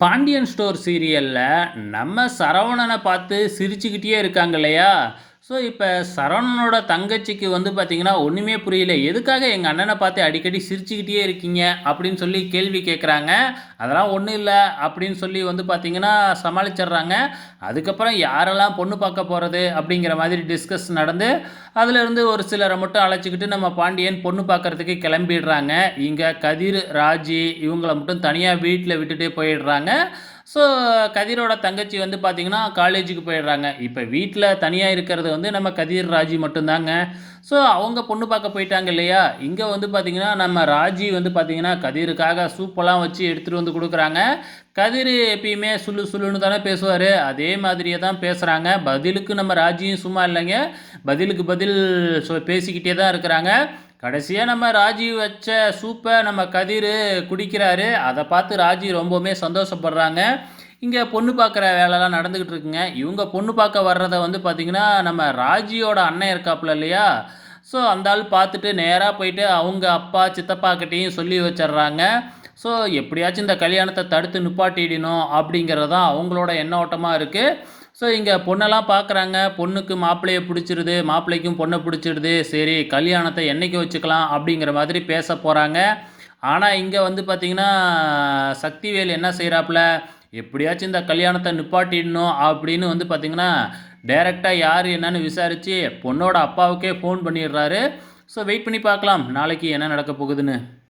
Pandian store சீரியலில் நம்ம சரவணனை பார்த்து சிரிச்சுக்கிட்டே இருக்காங்க இல்லையா? ஸோ இப்போ சரவணனோட தங்கச்சிக்கு வந்து பார்த்தீங்கன்னா ஒன்றுமே புரியல. எதுக்காக எங்கள் அண்ணனை பார்த்து அடிக்கடி சிரிச்சுக்கிட்டே இருக்கீங்க? அப்படின்னு சொல்லி கேள்வி கேட்குறாங்க அதெல்லாம் ஒன்றும் இல்லை அப்படின்னு சொல்லி வந்து பார்த்தீங்கன்னா சமாளிச்சிடுறாங்க. அதுக்கப்புறம் யாரெல்லாம் பொண்ணு பார்க்க போகிறது அப்படிங்கிற மாதிரி டிஸ்கஸ் நடந்து அதிலிருந்து ஒரு சிலரை மட்டும் அழைச்சிக்கிட்டு நம்ம பாண்டியன் பொண்ணு பார்க்கறதுக்கு கிளம்பிடுறாங்க. இங்கே கதிர் ராஜி இவங்கள மட்டும் தனியாக வீட்டில் விட்டுட்டு போயிடுறாங்க. ஸோ கதிரோட தங்கச்சி வந்து பார்த்திங்கன்னா காலேஜுக்கு போயிடுறாங்க. இப்போ வீட்டில் தனியாக இருக்கிறது வந்து நம்ம கதிர் ராஜி மட்டும்தாங்க. ஸோ அவங்க பொண்ணு பார்க்க போயிட்டாங்க இல்லையா? இங்கே வந்து பார்த்திங்கன்னா நம்ம ராஜி வந்து பார்த்திங்கன்னா கதிருக்காக சூப்பெல்லாம் வச்சு எடுத்துகிட்டு வந்து கொடுக்குறாங்க. கதிர் எப்பயுமே சுள்ளு சுள்ளுன்னு தானே பேசுவார். அதே மாதிரியே தான் பேசுகிறாங்க பதிலுக்கு நம்ம ராஜியும் சும்மா இல்லைங்க. பதிலுக்கு பதில் சொ பேசிக்கிட்டே தான் இருக்கிறாங்க. கடைசியாக நம்ம ராஜி வச்ச சூப்பை நம்ம கதிர் குடிக்கிறாரு. அதை பார்த்து ராஜி ரொம்பவுமே சந்தோஷப்படுறாங்க. இங்கே பொண்ணு பார்க்குற வேலைலாம் நடந்துக்கிட்டு இருக்குங்க. இவங்க பொண்ணு பார்க்க வர்றதை வந்து பார்த்திங்கன்னா நம்ம ராஜியோட அண்ணன் இருக்காப்புல இல்லையா? ஸோ அந்த ஆள் பார்த்துட்டு நேராக போயிட்டு அவங்க அப்பா சித்தப்பா கிட்டேயும் சொல்லி வச்சிடுறாங்க. ஸோ எப்படியாச்சும் இந்த கல்யாணத்தை தடுத்து நிப்பாட்டிடணும் அப்படிங்கிறது தான் அவங்களோட எண்ணோட்டமாக இருக்குது ஸோ இங்கே பொண்ணெல்லாம் பார்க்குறாங்க பொண்ணுக்கு மாப்பிள்ளையை பிடிச்சிருது. மாப்பிள்ளைக்கும் பொண்ணை பிடிச்சிருது. சரி கல்யாணத்தை என்றைக்கு வச்சுக்கலாம் அப்படிங்கிற மாதிரி பேச போகிறாங்க ஆனால் இங்கே வந்து பார்த்திங்கன்னா சக்திவேல் என்ன செய்கிறாப்புல எப்படியாச்சும் இந்த கல்யாணத்தை நிப்பாட்டிடணும் அப்படின்னு வந்து பார்த்திங்கன்னா டைரெக்டாக யார் என்னன்னு விசாரித்து பொண்ணோட அப்பாவுக்கே ஃபோன் பண்ணிடுறாரு. ஸோ வெயிட் பண்ணி பார்க்கலாம். நாளைக்கு என்ன நடக்க போகுதுன்னு.